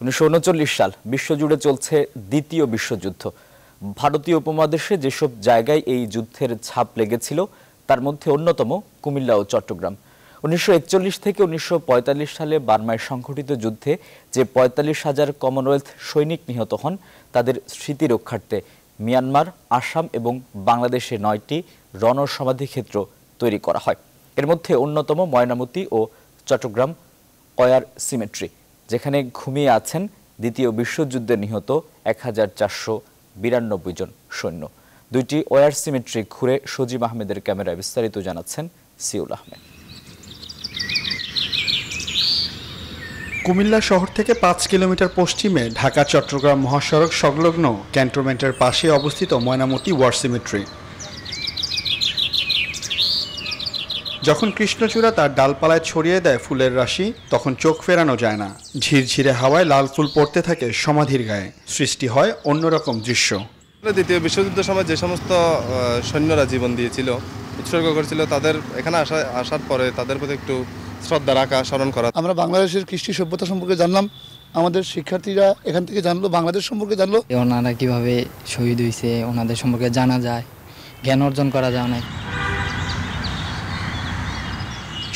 উনিশশো উনচল্লিশ সাল বিশ্বজুড়ে চলছে দ্বিতীয় বিশ্বযুদ্ধ। ভারতীয় উপমহাদেশে যেসব জায়গায় এই যুদ্ধের ছাপ লেগেছিল, তার মধ্যে অন্যতম কুমিল্লা ও চট্টগ্রাম। উনিশশো একচল্লিশ থেকে উনিশশো পঁয়তাল্লিশ সালে বার্মায় সংঘটিত যুদ্ধে যে পঁয়তাল্লিশ হাজার কমনওয়েলথ সৈনিক নিহত হন, তাদের স্মৃতি রক্ষার্থে মিয়ানমার, আসাম এবং বাংলাদেশে নয়টি রণসমাধি ক্ষেত্র তৈরি করা হয়। এর মধ্যে অন্যতম ময়নামতি ও চট্টগ্রাম অয়ার সিমেট্রি। যেখানে ঘুমিয়ে আছেন দ্বিতীয় বিশ্বযুদ্ধে নিহত এক হাজার চারশো বিরানব্বই জন সৈন্য। দুইটি ওয়ার সিমেট্রি ঘুরে সজিব আহমেদের ক্যামেরায় বিস্তারিত জানাচ্ছেন সিউল আহমেদ। কুমিল্লা শহর থেকে পাঁচ কিলোমিটার পশ্চিমে ঢাকা চট্টগ্রাম মহাসড়ক সংলগ্ন ক্যান্টনমেন্টের পাশে অবস্থিত ময়নামতি ওয়ার সিমেট্রি। যখন কৃষ্ণচূড়া তার ডালপালায় ছড়িয়ে দেয় ফুলের রাশি তখন চোখ ফেরানো যায় না। ঝিরঝিরে হাওয়ায় লাল ফুল পড়তে থাকে সমাধির গায়ে। সৃষ্টি হয় অন্যরকম দৃশ্য। দ্বিতীয় বিশ্বযুদ্ধের সময় যে সমস্ত সৈন্যরা জীবন দিয়েছিল উৎসর্গ করেছিল তাদের এখানে আসা আসার পরে তাদের প্রতি একটু শ্রদ্ধা রাখা স্মরণ করা। আমরা বাংলাদেশের কৃষ্টি সভ্যতা সম্পর্কে জানলাম আমাদের শিক্ষার্থীরা এখান থেকে জানলো বাংলাদেশ সম্পর্কে জানলো। ওনারা কীভাবে শহীদ হয়েছে ওনাদের সম্পর্কে জানা যায় জ্ঞান অর্জন করা যায় অনেক।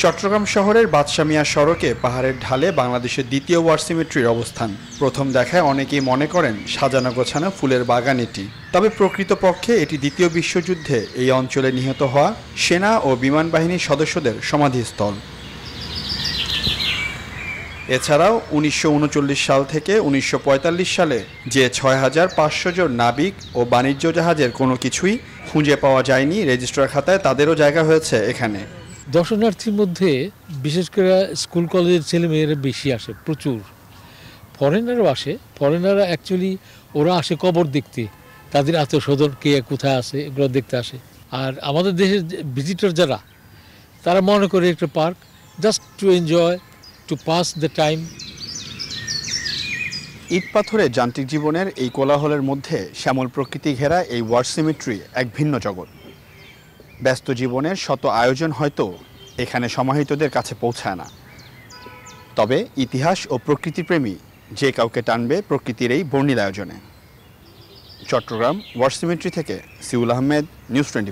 চট্টগ্রাম শহরের বাদশামিয়া সড়কে পাহাড়ের ঢালে বাংলাদেশের দ্বিতীয় ওয়ার সিমেট্রির অবস্থান। প্রথম দেখায় অনেকেই মনে করেন সাজানো গোছানো ফুলের বাগান এটি। তবে প্রকৃতপক্ষে এটি দ্বিতীয় বিশ্বযুদ্ধে এই অঞ্চলে নিহত হওয়া সেনা ও বিমান বাহিনীর সদস্যদের সমাধিস্থল। এছাড়াও উনিশশো উনচল্লিশ সাল থেকে উনিশশো পঁয়তাল্লিশ সালে যে ছয় হাজার পাঁচশো জন নাবিক ও বাণিজ্য জাহাজের কোনো কিছুই খুঁজে পাওয়া যায়নি রেজিস্ট্রার খাতায় তাদেরও জায়গা হয়েছে এখানে। দর্শনার্থীর মধ্যে বিশেষ করে স্কুল কলেজের ছেলে মেয়েরা বেশি আসে, প্রচুর। ফরেনারও আসে। ফরেনাররা অ্যাকচুয়ালি ওরা আসে কবর দেখতে। তাদের আত্মীয় স্বজন কে কোথায় আছে এগুলো দেখতে আসে। আর আমাদের দেশের ভিজিটর যারা, তারা মনে করে একটা park just to enjoy to pass the time ইট পাথরে যান্ত্রিক জীবনের এই কোলাহলের মধ্যে শ্যামল প্রকৃতি ঘেরা এই ওয়ার সিমেট্রি এক ভিন্ন জগৎ। ব্যস্ত জীবনের শত আয়োজন হয়তো এখানে সমাহিতদের কাছে পৌঁছায় না। তবে ইতিহাস ও প্রকৃতিপ্রেমী যে কাউকে টানবে প্রকৃতির এই বর্ণিল আয়োজনে। চট্টগ্রাম ওয়ার থেকে সিউল আহমেদ, নিউজ টোয়েন্টি